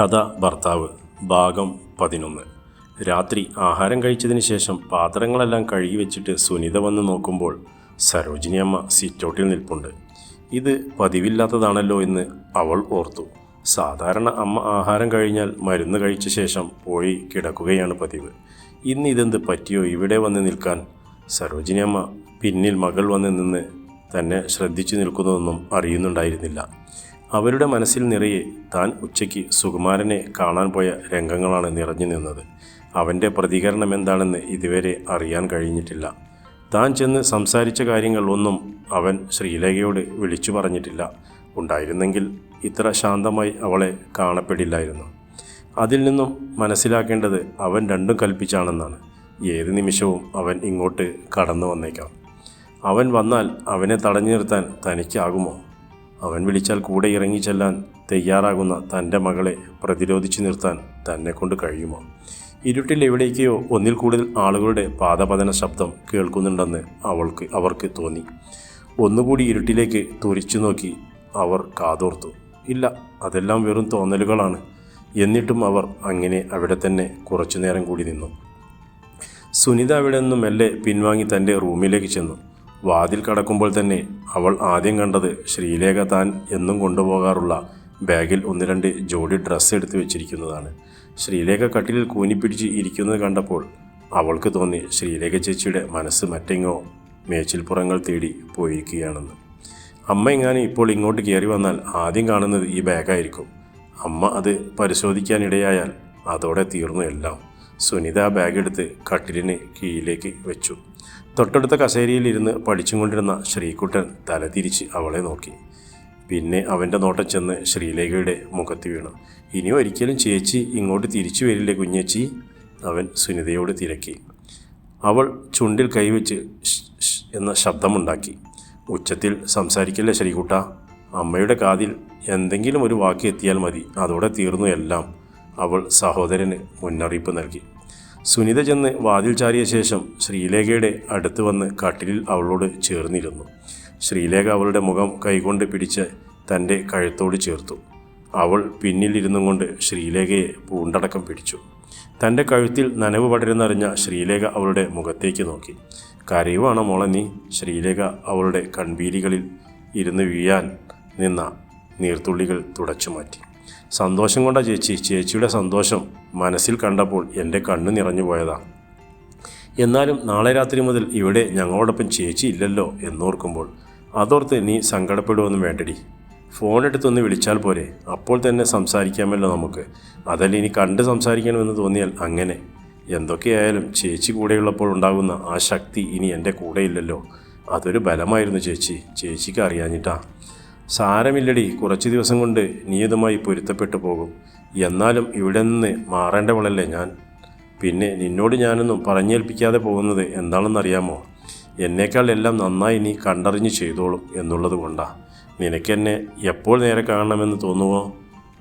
കഥ ഭർത്താവ് ഭാഗം പതിനൊന്ന്. രാത്രി ആഹാരം കഴിച്ചതിന് ശേഷം പാത്രങ്ങളെല്ലാം കഴുകി വെച്ചിട്ട് സുനിത വന്ന് നോക്കുമ്പോൾ സരോജിനി അമ്മ സിറ്റൗട്ടിൽ നിൽപ്പുണ്ട്. ഇത് പതിവില്ലാത്തതാണല്ലോ എന്ന് അവൾ ഓർത്തു. സാധാരണ അമ്മ ആഹാരം കഴിഞ്ഞാൽ മരുന്ന് കഴിച്ച ശേഷം പോയി കിടക്കുകയാണ് പതിവ്. ഇന്ന് ഇതെന്ത് പറ്റിയോ? ഇവിടെ വന്ന് നിൽക്കാൻ സരോജിനി അമ്മ പിന്നിൽ മകൾ വന്ന് നിന്ന് തന്നെ ശ്രദ്ധിച്ചു നിൽക്കുന്നതൊന്നും അറിയുന്നുണ്ടായിരുന്നില്ല. അവരുടെ മനസ്സിൽ നിറയെ താൻ ഉച്ചയ്ക്ക് സുകുമാരനെ കാണാൻ പോയ രംഗങ്ങളാണ് നിറഞ്ഞു നിന്നത്. അവന്റെ പ്രതികരണം എന്താണെന്ന് ഇതുവരെ അറിയാൻ കഴിഞ്ഞിട്ടില്ല. താൻ ചെന്ന് സംസാരിച്ച കാര്യങ്ങൾ ഒന്നും അവൻ ശ്രീലേഖയോട് വിളിച്ചു പറഞ്ഞിട്ടില്ല. ഉണ്ടായിരുന്നെങ്കിൽ ഇത്ര ശാന്തമായി അവളെ കാണപ്പെടില്ലായിരുന്നു. അതിൽ നിന്നും മനസ്സിലാക്കേണ്ടത് അവൻ രണ്ടും കൽപ്പിച്ചാണെന്നാണ്. ഏത് നിമിഷവും അവൻ ഇങ്ങോട്ട് കടന്നു വന്നേക്കാം. അവൻ വന്നാൽ അവനെ തടഞ്ഞു നിർത്താൻ തനിക്കാകുമോ? അവൻ വിളിച്ചാൽ കൂടെ ഇറങ്ങി ചെല്ലാൻ തയ്യാറാകുന്ന തന്റെ മകളെ പ്രതിരോധിച്ചു നിർത്താൻ തന്നെ കൊണ്ട് കഴിയുമോ? ഇരുട്ടിൽ എവിടേക്കോ ഒന്നിൽ കൂടുതൽ ആളുകളുടെ പാദപതന ശബ്ദം കേൾക്കുന്നുണ്ടെന്ന് അവൾക്ക് അവർക്ക് തോന്നി. ഒന്നുകൂടി ഇരുട്ടിലേക്ക് തുറിച്ചു നോക്കി അവർ കാതോർത്തു. ഇല്ല അതെല്ലാം വെറും തോന്നലുകളാണ്. എന്നിട്ടും അവർ അങ്ങനെ അവിടെ തന്നെ കുറച്ചു നേരം കൂടി നിന്നു. സുനിത അവിടെ നിന്നും മെല്ലെ പിൻവാങ്ങി തന്റെ റൂമിലേക്ക് ചെന്നു. വാതിൽ കടക്കുമ്പോൾ തന്നെ അവൾ ആദ്യം കണ്ടത് ശ്രീലേഖ താൻ എന്നും കൊണ്ടുപോകാറുള്ള ബാഗിൽ ഒന്ന് രണ്ട് ജോഡി ഡ്രസ്സ് എടുത്തു വെച്ചിരിക്കുന്നതാണ്. ശ്രീലേഖ കട്ടിലിൽ കൂനിപ്പിടിച്ച് ഇരിക്കുന്നത് കണ്ടപ്പോൾ അവൾക്ക് തോന്നി ശ്രീലേഖ ചേച്ചിയുടെ മനസ്സ് മറ്റെങ്ങോ മേച്ചിൽപ്പുറങ്ങൾ തേടി പോയിരിക്കുകയാണെന്ന്. അമ്മ എങ്ങാനും ഇപ്പോൾ ഇങ്ങോട്ട് കയറി വന്നാൽ ആദ്യം കാണുന്നത് ഈ ബാഗായിരിക്കും. അമ്മ അത് പരിശോധിക്കാനിടയായാൽ അതോടെ തീർന്നു എല്ലാം. സുനിത ആ ബാഗ് എടുത്ത് കട്ടിലിന് കീഴിലേക്ക് വെച്ചു. തൊട്ടടുത്ത കസേരയിൽ ഇരുന്ന് പഠിച്ചും കൊണ്ടിരുന്ന ശ്രീകുട്ടൻ തലതിരിച്ച് അവളെ നോക്കി. പിന്നെ അവന്റെ നോട്ടം ചെന്ന് ശ്രീലേഖയുടെ മുഖത്ത് വീണു. ഇനി ഒരിക്കലും ചേച്ചി ഇങ്ങോട്ട് തിരിച്ചു വരില്ലേ കുഞ്ഞേച്ചി? അവൻ സുനിതയോട് തിരക്കി. അവൾ ചുണ്ടിൽ കൈവച്ച് എന്ന ശബ്ദമുണ്ടാക്കി. ഉച്ചത്തിൽ സംസാരിക്കല്ലേ ശ്രീകുട്ട? അമ്മയുടെ കാതിൽ എന്തെങ്കിലും ഒരു വാക്ക് എത്തിയാൽ മതി. അതോടെ തീർന്നു എല്ലാം. അവൾ സഹോദരന് മുന്നറിയിപ്പ് നൽകി. സുനിത ചെന്ന് വാതിൽ ചാരിയ ശേഷം ശ്രീലേഖയുടെ അടുത്ത് വന്ന് കട്ടിലിൽ അവളോട് ചേർന്നിരുന്നു. ശ്രീലേഖ അവളുടെ മുഖം കൈകൊണ്ട് പിടിച്ച് തന്റെ കഴുത്തോട് ചേർത്തു. അവൾ പിന്നിലിരുന്നും കൊണ്ട് ശ്രീലേഖയെ പൂണ്ടടക്കം പിടിച്ചു. തന്റെ കഴുത്തിൽ നനവ് പടരുന്നറിഞ്ഞ ശ്രീലേഖ അവളുടെ മുഖത്തേക്ക് നോക്കി. കരയുവാണ് മോളെ നീ? ശ്രീലേഖ അവളുടെ കൺവീലികളിൽ ഇരുന്ന് വീഴാൻ നിന്ന നീർത്തുള്ളികൾ തുടച്ചു മാറ്റി. സന്തോഷം കൊണ്ട ചേച്ചി. ചേച്ചിയുടെ സന്തോഷം മനസ്സിൽ കണ്ടപ്പോൾ എന്റെ കണ്ണു നിറഞ്ഞു പോയതാ. എന്നാലും നാളെ രാത്രി മുതൽ ഇവിടെ ഞങ്ങളോടൊപ്പം ചേച്ചി ഇല്ലല്ലോ എന്നോർക്കുമ്പോൾ അതോർത്ത് നീ സങ്കടപ്പെടുമെന്നും വേണ്ടടി. ഫോൺ എടുത്തൊന്ന് വിളിച്ചാൽ പോരെ. അപ്പോൾ തന്നെ സംസാരിക്കാമല്ലോ നമുക്ക്. അതല്ല ഇനി കണ്ട് സംസാരിക്കണമെന്ന് തോന്നിയാൽ അങ്ങനെ. എന്തൊക്കെയായാലും ചേച്ചി കൂടെയുള്ളപ്പോൾ ഉണ്ടാകുന്ന ആ ശക്തി ഇനി എന്റെ കൂടെയില്ലല്ലോ അതൊരു ബലമായിരുന്നു ചേച്ചി. ചേച്ചിക്ക് അറിയാഞ്ഞിട്ടാ. സാരമില്ലടി. കുറച്ച് ദിവസം കൊണ്ട് നീ ഇതുമായി പൊരുത്തപ്പെട്ടു പോകും. എന്നാലും ഇവിടെ നിന്ന് മാറേണ്ടവളല്ലേ ഞാൻ? പിന്നെ നിന്നോട് ഞാനൊന്നും പറഞ്ഞേൽപ്പിക്കാതെ പോകുന്നത് എന്താണെന്നറിയാമോ? എന്നേക്കാൾ എല്ലാം നന്നായി നീ കണ്ടറിഞ്ഞ് ചെയ്തോളും എന്നുള്ളത് കൊണ്ടാ. നിനക്കെന്നെ എപ്പോൾ നേരെ കാണണമെന്ന് തോന്നുവോ?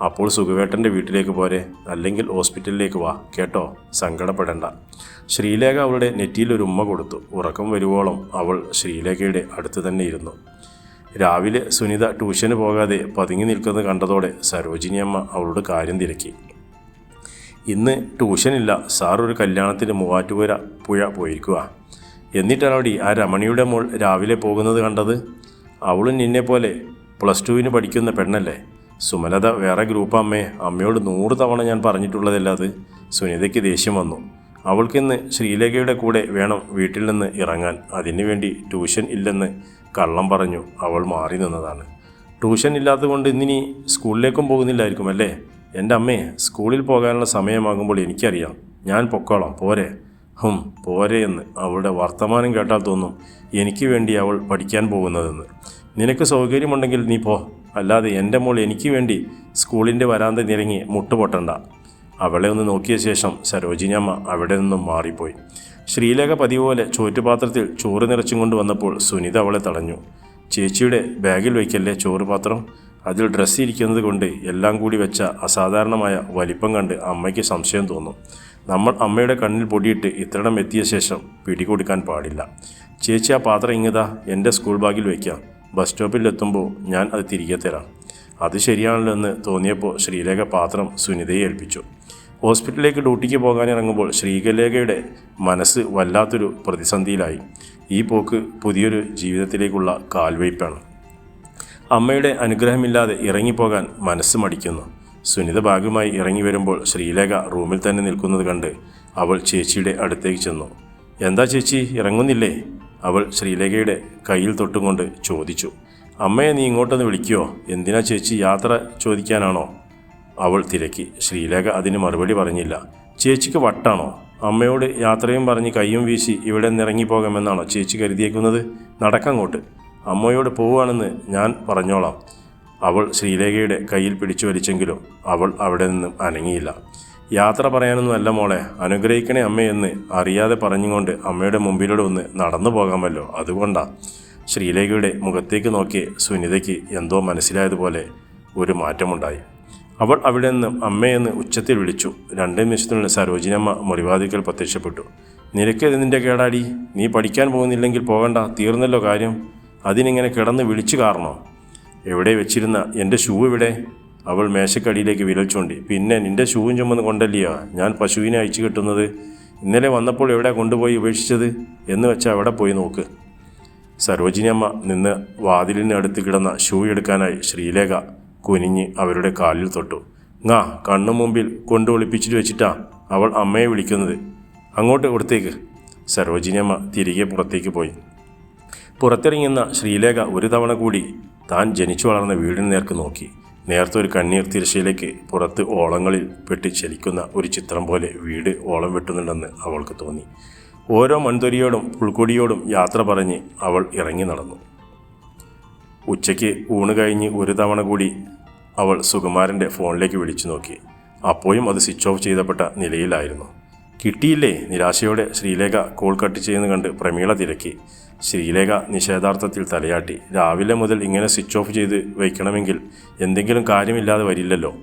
അപ്പോൾ സുഖവേട്ടന്റെ വീട്ടിലേക്ക് പോരെ. അല്ലെങ്കിൽ ഹോസ്പിറ്റലിലേക്ക് വാ. കേട്ടോ? സങ്കടപ്പെടേണ്ട. ശ്രീലേഖ അവളുടെ നെറ്റിയിൽ ഒരു ഉമ്മ കൊടുത്തു. ഉറക്കം വരുവോളം അവൾ ശ്രീലേഖയുടെ അടുത്ത് തന്നെ ഇരുന്നു. രാവിലെ സുനിത ട്യൂഷന് പോകാതെ പതുങ്ങി നിൽക്കുന്നത് കണ്ടതോടെ സരോജിനി അമ്മ അവളോട് കാര്യം തിരക്കി. ഇന്ന് ട്യൂഷനില്ല സാർ ഒരു കല്യാണത്തിന് മൂവാറ്റുപുര പുഴ പോയിരിക്കുക എന്നിട്ടാണോടി ആ രമണിയുടെ മോൾ രാവിലെ പോകുന്നത് കണ്ടത്? അവളും നിന്നെ പോലെ പ്ലസ് ടുവിന് പഠിക്കുന്ന പെണ്ണല്ലേ. സുമലത വേറെ ഗ്രൂപ്പ് അമ്മയെ അമ്മയോട് നൂറ് തവണ ഞാൻ പറഞ്ഞിട്ടുള്ളതല്ല അത്. സുനിതയ്ക്ക് ദേഷ്യം വന്നു. അവൾക്കിന്ന് ശ്രീലേഖയുടെ കൂടെ വേണം വീട്ടിൽ നിന്ന് ഇറങ്ങാൻ. അതിനുവേണ്ടി ട്യൂഷൻ ഇല്ലെന്ന് കള്ളം പറഞ്ഞു അവൾ മാറി നിന്നതാണ്. ട്യൂഷൻ ഇല്ലാത്തതുകൊണ്ട് ഇന്നിനി സ്കൂളിലേക്കും പോകുന്നില്ലായിരിക്കും അല്ലേ? എന്റെ അമ്മേ സ്കൂളിൽ പോകാനുള്ള സമയമാകുമ്പോൾ എനിക്കറിയാം. ഞാൻ പൊക്കോളാം പോരെ. ഹും പോരെ എന്ന് അവളുടെ വർത്തമാനം കേട്ടാൽ തോന്നും എനിക്ക് വേണ്ടി അവൾ പഠിക്കാൻ പോകുന്നതെന്ന്. നിനക്ക് സൗകര്യമുണ്ടെങ്കിൽ നീ പോ. അല്ലാതെ എന്റെ മോൾ എനിക്ക് വേണ്ടി സ്കൂളിന്റെ വരാന്ത നിരങ്ങി മുട്ടുപൊട്ടണ്ട. അവളെ ഒന്ന് നോക്കിയ ശേഷം സരോജിനിയമ്മ അവിടെ നിന്നും മാറിപ്പോയി. ശ്രീലേഖ പതിവ് പോലെ ചോറ്റുപാത്രത്തിൽ ചോറ് നിറച്ചും കൊണ്ട് വന്നപ്പോൾ സുനിത അവളെ തടഞ്ഞു. ചേച്ചിയുടെ ബാഗിൽ വയ്ക്കല്ലേ ചോറ് പാത്രം അതിൽ ഡ്രസ്സ് ഇരിക്കുന്നത് കൊണ്ട് എല്ലാം കൂടി വെച്ച അസാധാരണമായ വലിപ്പം കണ്ട് അമ്മയ്ക്ക് സംശയം തോന്നും. നമ്മൾ അമ്മയുടെ കണ്ണിൽ പൊടിയിട്ട് ഇത്രയിടം എത്തിയ ശേഷം പിടികൊടുക്കാൻ പാടില്ല. ചേച്ചി ആ പാത്രം ഇങ്ങതാ എന്റെ സ്കൂൾ ബാഗിൽ വയ്ക്കാം. ബസ് സ്റ്റോപ്പിൽ എത്തുമ്പോൾ ഞാൻ അത് തിരികെ തരാം. അത് ശരിയാണല്ലോ എന്ന് തോന്നിയപ്പോൾ ശ്രീലേഖ പാത്രം സുനിതയെ ഏൽപ്പിച്ചു. ഹോസ്പിറ്റലിലേക്ക് ഡ്യൂട്ടിക്ക് പോകാൻ ഇറങ്ങുമ്പോൾ ശ്രീകലേഖയുടെ മനസ്സ് വല്ലാത്തൊരു പ്രതിസന്ധിയിലായി. ഈ പോക്ക് പുതിയൊരു ജീവിതത്തിലേക്കുള്ള കാൽവയ്പ്പാണ്. അമ്മയുടെ അനുഗ്രഹമില്ലാതെ ഇറങ്ങിപ്പോകാൻ മനസ്സ് മടിക്കുന്നു. സുനിത ഭാഗമായി ഇറങ്ങി വരുമ്പോൾ ശ്രീലേഖ റൂമിൽ തന്നെ നിൽക്കുന്നത് കണ്ട് അവൾ ചേച്ചിയുടെ അടുത്തേക്ക് ചെന്നു. എന്താ ചേച്ചി ഇറങ്ങുന്നില്ലേ? അവൾ ശ്രീലേഖയുടെ കയ്യിൽ തൊട്ടുകൊണ്ട് ചോദിച്ചു. അമ്മയെ നീ ഇങ്ങോട്ടൊന്ന് വിളിക്കുവോ? എന്തിനാ ചേച്ചി യാത്ര ചോദിക്കാനാണോ? അവൾ തിരക്കി. ശ്രീലേഖ അതിന് മറുപടി പറഞ്ഞില്ല. ചേച്ചിക്ക് വട്ടാണോ? അമ്മയോട് യാത്രയും പറഞ്ഞ് കയ്യും വീശി ഇവിടെ നിന്ന് ഇറങ്ങിപ്പോകാമെന്നാണോ ചേച്ചി കരുതിയേക്കുന്നത്? നടക്കങ്ങോട്ട്. അമ്മയോട് പോവുകയാണെന്ന് ഞാൻ പറഞ്ഞോളാം. അവൾ ശ്രീലേഖയുടെ കയ്യിൽ പിടിച്ചു വലിച്ചെങ്കിലും അവൾ അവിടെ നിന്നും അനങ്ങിയില്ല. യാത്ര പറയാനൊന്നും അല്ല മോളെ. അനുഗ്രഹിക്കണേ അമ്മയെന്ന് അറിയാതെ പറഞ്ഞുകൊണ്ട് അമ്മയുടെ മുമ്പിലൂടെ ഒന്ന് നടന്നു പോകാമല്ലോ. അതുകൊണ്ടാണ് ശ്രീലേഖയുടെ മുഖത്തേക്ക് നോക്കി സുനിതയ്ക്ക് എന്തോ മനസ്സിലായതുപോലെ ഒരു മാറ്റമുണ്ടായി. അവൾ അവിടെ നിന്ന് അമ്മയെന്ന് ഉച്ചത്തിൽ വിളിച്ചു. രണ്ടു നിമിഷത്തിനുള്ള സരോജിനമ്മ മുറിവാതിക്കൽ പ്രത്യക്ഷപ്പെട്ടു. നിനക്ക് നിന്റെ കേടാടി? നീ പഠിക്കാൻ പോകുന്നില്ലെങ്കിൽ പോകണ്ട. തീർന്നല്ലോ കാര്യം. അതിനിങ്ങനെ കിടന്ന് വിളിച്ചു കാരണോ? എവിടെ വെച്ചിരുന്ന എന്റെ ഷൂ ഇവിടെ? അവൾ മേശക്കടിയിലേക്ക് വിരൽ ചൂണ്ടി. പിന്നെ നിന്റെ ഷൂവും ചുമന്ന് കൊണ്ടല്ലയോ? ഞാൻ പശുവിനെ അയച്ചു കിട്ടുന്നത്. ഇന്നലെ വന്നപ്പോൾ എവിടെ കൊണ്ടുപോയി ഉപേക്ഷിച്ചത്? എന്ന് വെച്ചാൽ അവിടെ പോയി നോക്ക്. സരോജിനിയമ്മ നിന്ന് വാതിലിന് അടുത്ത് കിടന്ന ഷൂ എടുക്കാനായി ശ്രീലേഖ കുനിഞ്ഞ് അവരുടെ കാലിൽ തൊട്ടു. ങാ കണ്ണു മുമ്പിൽ കൊണ്ടു ഒളിപ്പിച്ചിട്ട് വെച്ചിട്ടാ അവൾ അമ്മയെ വിളിക്കുന്നത്. അങ്ങോട്ട് കൊടുത്തേക്ക് സരോജിനിയമ്മ തിരികെ പുറത്തേക്ക് പോയി. പുറത്തിറങ്ങുന്ന ശ്രീലേഖ ഒരു തവണ കൂടി താൻ ജനിച്ചു വളർന്ന വീടിന് നേർക്ക് നോക്കി. നേരത്തെ ഒരു കണ്ണീർ തിരശ്ശയിലേക്ക് പുറത്ത് ഓളങ്ങളിൽ പെട്ടി ചലിക്കുന്ന ഒരു ചിത്രം പോലെ വീട് ഓളം വെട്ടുന്നുണ്ടെന്ന് അവൾക്ക് തോന്നി. ഓരോ മൺതൊരിയോടും പുൽക്കൊടിയോടും യാത്ര പറഞ്ഞ് അവൾ ഇറങ്ങി നടന്നു. ഉച്ചയ്ക്ക് ഊണ് കഴിഞ്ഞ് ഒരു തവണ കൂടി അവൾ സുകുമാരന്റെ ഫോണിലേക്ക് വിളിച്ചു നോക്കി. അപ്പോഴും അത് സ്വിച്ച് ഓഫ് ചെയ്തപ്പെട്ട നിലയിലായിരുന്നു. കിട്ടിയില്ലേ? നിരാശയോടെ ശ്രീലേഖ കോൾ കട്ട് ചെയ്യുന്ന കണ്ട് പ്രമീള തിരക്കി. ശ്രീലേഖ നിഷേധാർത്ഥത്തിൽ തലയാട്ടി രാവിലെ മുതൽ ഇങ്ങനെ സ്വിച്ച് ഓഫ് ചെയ്ത് വയ്ക്കണമെങ്കിൽ എന്തെങ്കിലും കാര്യമില്ലാതെ വരില്ലല്ലോ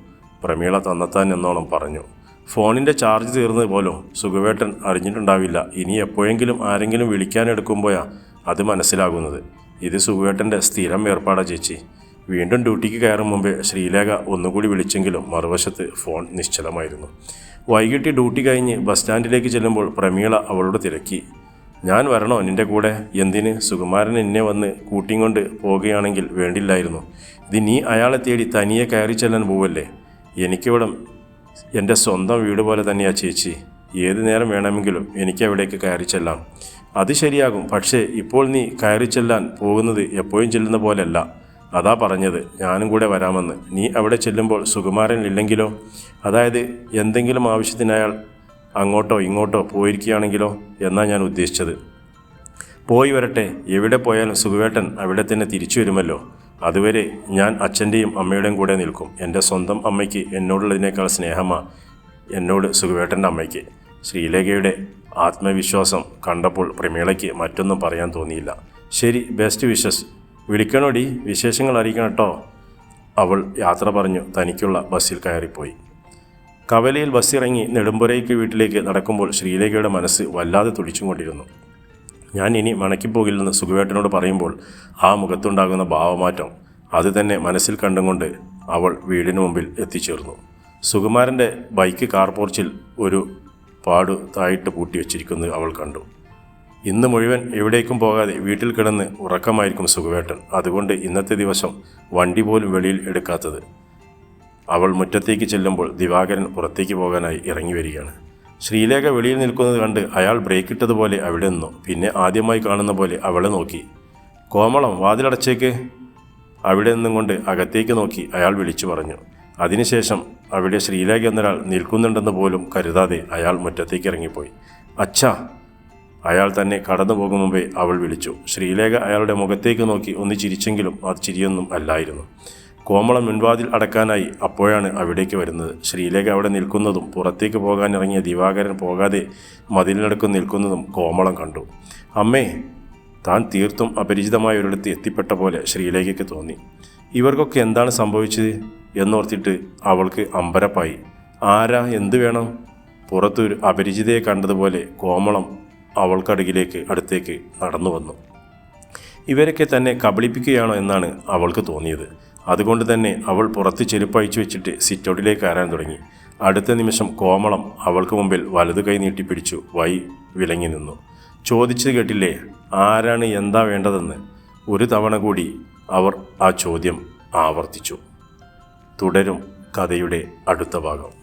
പ്രമീള തന്നെത്താൻ എന്നോണം പറഞ്ഞു. ഫോണിന്റെ ചാർജ് തീർന്നത് പോലും സുഖവേട്ടൻ അറിഞ്ഞിട്ടുണ്ടാവില്ല. ഇനി എപ്പോഴെങ്കിലും ആരെങ്കിലും വിളിക്കാനെടുക്കുമ്പോഴാണ് അത് മനസ്സിലാകുന്നത്. ഇത് സുവേട്ടന്റെ സ്ഥിരം ഏർപ്പാടാ ചേച്ചി. വീണ്ടും ഡ്യൂട്ടിക്ക് കയറും മുമ്പേ ശ്രീലേഖ ഒന്നുകൂടി വിളിച്ചെങ്കിലും മറുവശത്ത് ഫോൺ നിശ്ചലമായിരുന്നു. വൈകിട്ട് ഡ്യൂട്ടി കഴിഞ്ഞ് ബസ് സ്റ്റാൻഡിലേക്ക് ചെല്ലുമ്പോൾ പ്രമീള അവളോട് തിരക്കി. ഞാൻ വരണോ നിന്റെ കൂടെ? എന്തിന്? സുകുമാരൻ എന്നെ വന്ന് കൂട്ടിയും കൊണ്ട് പോവുകയാണെങ്കിൽ വേണ്ടില്ലായിരുന്നു. ഇത് നീ അയാളെ തേടി തനിയെ കയറി ചെല്ലാൻ പോവല്ലേ? എനിക്കിവിടം എന്റെ സ്വന്തം വീട് പോലെ തന്നെയാ ചേച്ചി. ഏത് നേരം വേണമെങ്കിലും എനിക്ക് അവിടേക്ക് കയറി ചെല്ലാം. അത് ശരിയാകും. പക്ഷേ ഇപ്പോൾ നീ കയറി ചെല്ലാൻ പോകുന്നത് എപ്പോഴും ചെല്ലുന്ന പോലെയല്ല. അതാ പറഞ്ഞത്. ഞാനും കൂടെ വരാമെന്ന്. നീ അവിടെ ചെല്ലുമ്പോൾ സുകുമാരൻ ഇല്ലെങ്കിലോ? അതായത് എന്തെങ്കിലും ആവശ്യത്തിന് അയാൾ അങ്ങോട്ടോ ഇങ്ങോട്ടോ പോയിരിക്കുകയാണെങ്കിലോ എന്നാ ഞാൻ ഉദ്ദേശിച്ചത്. പോയി വരട്ടെ. എവിടെ പോയാലും സുഖവേട്ടൻ അവിടെ തന്നെ തിരിച്ചു വരുമല്ലോ. അതുവരെ ഞാൻ അച്ഛന്റെയും അമ്മയുടെയും കൂടെ നിൽക്കും. എന്റെ സ്വന്തം അമ്മയ്ക്ക് എന്നോടുള്ളതിനേക്കാൾ സ്നേഹമാണ് എന്നോട് സുഖവേട്ടന്റെ അമ്മയ്ക്ക്. ശ്രീലേഖയുടെ ആത്മവിശ്വാസം കണ്ടപ്പോൾ പ്രമീളയ്ക്ക് മറ്റൊന്നും പറയാൻ തോന്നിയില്ല. ശരി ബെസ്റ്റ് വിഷസ് വിളിക്കണോടി? വിശേഷങ്ങൾ അറിയിക്കണം കേട്ടോ. അവൾ യാത്ര പറഞ്ഞു തനിക്കുള്ള ബസ്സിൽ കയറിപ്പോയി. കവലയിൽ ബസ് ഇറങ്ങി നെടുമ്പുരയ്ക്ക് വീട്ടിലേക്ക് നടക്കുമ്പോൾ ശ്രീലേഖയുടെ മനസ്സ് വല്ലാതെ തുടിച്ചുകൊണ്ടിരുന്നു. ഞാൻ ഇനി മണക്കിപ്പോകില്ലെന്ന് സുഖവേട്ടനോട് പറയുമ്പോൾ ആ മുഖത്തുണ്ടാകുന്ന ഭാവമാറ്റം അത് തന്നെ മനസ്സിൽ കണ്ടുകൊണ്ട് അവൾ വീടിന് മുമ്പിൽ എത്തിച്ചേർന്നു. സുകുമാരന്റെ ബൈക്ക് കാർ പോർച്ചിൽ ഒരു പാടു തായിട്ട് പൂട്ടി വെച്ചിരിക്കുന്നത് അവൾ കണ്ടു. ഇന്ന് മുഴുവൻ എവിടേക്കും പോകാതെ വീട്ടിൽ കിടന്ന് ഉറക്കമായിരിക്കും സുഖവേട്ടൻ. അതുകൊണ്ട് ഇന്നത്തെ ദിവസം വണ്ടി പോലും വെളിയിൽ എടുക്കാത്തത്. അവൾ മുറ്റത്തേക്ക് ചെല്ലുമ്പോൾ ദിവാകരൻ പുറത്തേക്ക് പോകാനായി ഇറങ്ങി വരികയാണ്. ശ്രീലേഖ വെളിയിൽ നിൽക്കുന്നത് കണ്ട് അയാൾ ബ്രേക്ക് ഇട്ടതുപോലെ അവിടെ നിന്നു. പിന്നെ ആദ്യമായി കാണുന്ന പോലെ അവളെ നോക്കി. കോമളം വാതിലടച്ചേക്ക്. അവിടെ നിന്നും കൊണ്ട് അകത്തേക്ക് നോക്കി അയാൾ വിളിച്ചു പറഞ്ഞു. അതിനുശേഷം അവിടെ ശ്രീലേഖ എന്നൊരാൾ നിൽക്കുന്നുണ്ടെന്ന് പോലും കരുതാതെ അയാൾ മുറ്റത്തേക്ക് ഇറങ്ങിപ്പോയി അച്ഛാ അയാൾ തന്നെ കടന്നു പോകും മുമ്പേ അവൾ വിളിച്ചു. ശ്രീലേഖ അയാളുടെ മുഖത്തേക്ക് നോക്കി ഒന്ന് ചിരിച്ചെങ്കിലും അത് ചിരിയൊന്നും അല്ലായിരുന്നു. കോമളം മുൻവാതിൽ അടക്കാനായി അപ്പോഴാണ് അവിടേക്ക് വരുന്നത്. ശ്രീലേഖ അവിടെ നിൽക്കുന്നതും പുറത്തേക്ക് പോകാനിറങ്ങിയ ദിവാകരൻ പോകാതെ മതിലിനടുക്ക് നിൽക്കുന്നതും കോമളം കണ്ടു. അമ്മേ താൻ തീർത്തും അപരിചിതമായ ഒരിടത്ത് എത്തിപ്പെട്ട പോലെ ശ്രീലേഖയ്ക്ക് തോന്നി. ഇവർക്കൊക്കെ എന്താണ് സംഭവിച്ചത് എന്നോർത്തിട്ട് അവൾക്ക് അമ്പരപ്പായി. ആരാ എന്തു വേണം? പുറത്തൊരു അപരിചിതയെ കണ്ടതുപോലെ കോമളം അവൾക്കടുകിലേക്ക് അടുത്തേക്ക് നടന്നു വന്നു. ഇവരൊക്കെ തന്നെ കബളിപ്പിക്കുകയാണോ എന്നാണ് അവൾക്ക് തോന്നിയത്. അതുകൊണ്ട് തന്നെ അവൾ പുറത്ത് ചെരുപ്പഴിച്ചു വെച്ചിട്ട് സിറ്റൗട്ടിലേക്ക് കയറാൻ തുടങ്ങി. അടുത്ത നിമിഷം കോമളം അവൾക്ക് മുമ്പിൽ വലതു കൈ നീട്ടിപ്പിടിച്ചു വൈ വിലങ്ങി നിന്നു. ചോദിച്ചത് കേട്ടില്ലേ ആരാണ് എന്താ വേണ്ടതെന്ന്? ഒരു തവണ കൂടി അവർ ആ ചോദ്യം ആവർത്തിച്ചു. തുടരും കഥയുടെ അടുത്ത ഭാഗം.